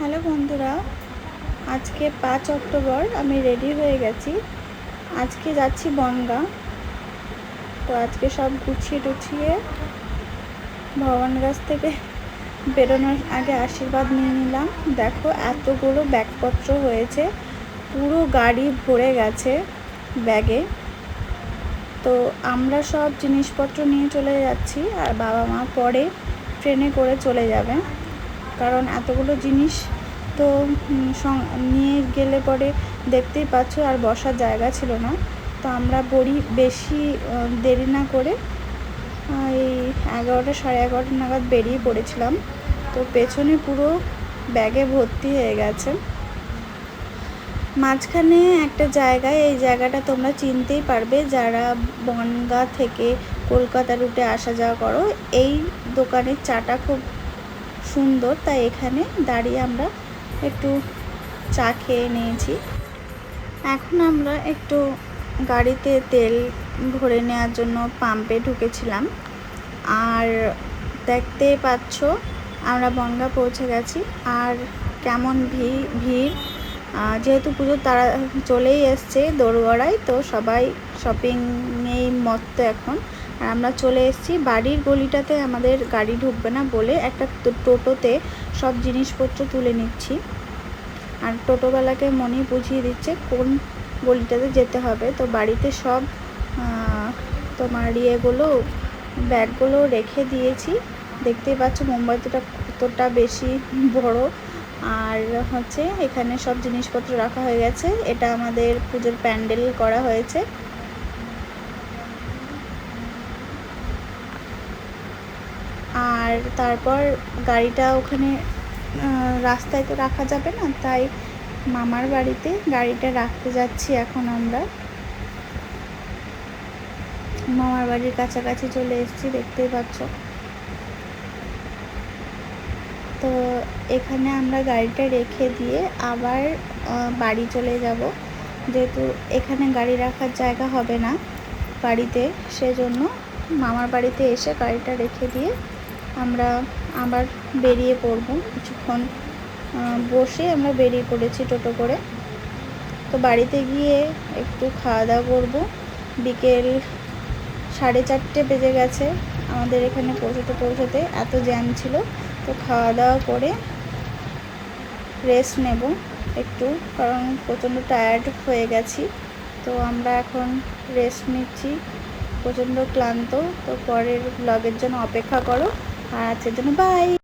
Hello বন্ধুরা, আজকে পাঁচ অক্টোবর আমি রেডি হয়ে গেছি। আজকে যাচ্ছি বনগা। তো আজকে সব গুছিয়ে টুছিয়ে ভগবান গাছ থেকে বেরোনোর আগে আশীর্বাদ নিয়ে নিলাম। দেখো এতগুলো ব্যাগপত্র হয়েছে, পুরো গাড়ি ভরে গেছে ব্যাগে। তো আমরা সব জিনিসপত্র নিয়ে চলে যাচ্ছি আর বাবা মা পরে ট্রেনে করে চলে যাবে। কারণ এতগুলো জিনিস তো নিয়ে গেলে পরে দেখতেই পাচ্ছ আর বসার জায়গা ছিল না। তো আমরা বড়ি বেশি দেরি না করে এই এগারোটা সাড়ে এগারোটা নাগাদ বেরিয়ে পড়েছিলাম। তো পেছনে পুরো ব্যাগে ভর্তি হয়ে গেছে। মাঝখানে একটা জায়গায়, এই জায়গাটা তোমরা চিনতেই পারবে, যারা বনগা থেকে কলকাতা রুটে আসা যাওয়া করো, এই দোকানের চাটা খুব সুন্দর, তাই এখানে দাঁড়িয়ে আমরা একটু চা খেয়ে নিয়েছি। এখন আমরা একটু গাড়িতে তেল ভরে নেওয়ার জন্য পাম্পে ঢুকেছিলাম। আর দেখতে পাচ্ছ, আমরা বনগা পৌঁছে গেছি। আর কেমন ভিড় যেহেতু পুজো তারা চলেই এসছে দোরগড়ায়, তো সবাই শপিংয়েই মত্ত এখন। আর আমরা চলে এসেছি। বাড়ির গলিটাতে আমাদের গাড়ি ঢুকবে না বলে একটা টোটোতে সব জিনিসপত্র তুলে নিচ্ছি। আর টোটোওয়ালাকে মনেই বুঝিয়ে দিচ্ছে কোন গলিটাতে যেতে হবে। তো বাড়িতে সব তোমার ইয়েগুলো, ব্যাগগুলো রেখে দিয়েছি। দেখতেই পাচ্ছ মোমবাতিটা কতটা বেশি বড়। আর হচ্ছে এখানে সব জিনিসপত্র রাখা হয়ে গেছে। এটা আমাদের পুজোর প্যান্ডেল করা হয়েছে। আর তারপর গাড়িটা ওখানে রাস্তায় তো রাখা যাবে না, তাই মামার বাড়িতে গাড়িটা রাখতে যাচ্ছি এখন আমরা। মামার বাড়ির কাছাকাছি চলে এসেছি, দেখতেই পাচ্ছ। তো এখানে আমরা গাড়িটা রেখে দিয়ে আবার বাড়ি চলে যাব। যেহেতু এখানে গাড়ি রাখার জায়গা হবে না বাড়িতে, সেজন্য মামার বাড়িতে এসে গাড়িটা রেখে দিয়ে আমরা আবার বেরিয়ে পড়ব কিছুক্ষণ বসে আমরা বেরিয়ে পড়েছি টোটো করে। তো বাড়িতে গিয়ে একটু খাওয়া দাওয়া করব। বিকেল সাড়ে চারটে বেজে গেছে, আমাদের এখানে পৌঁছতে পৌঁছতে এত জ্যাম ছিল। তো খাওয়া দাওয়া করে রেস্ট নেব একটু, কারণ প্রচণ্ড টায়ার্ড হয়ে গেছি। তো আমরা এখন রেস্ট নিচ্ছি, প্রচণ্ড ক্লান্ত। তো পরের ব্লগের জন্য অপেক্ষা করো। আজকের জন্য বাই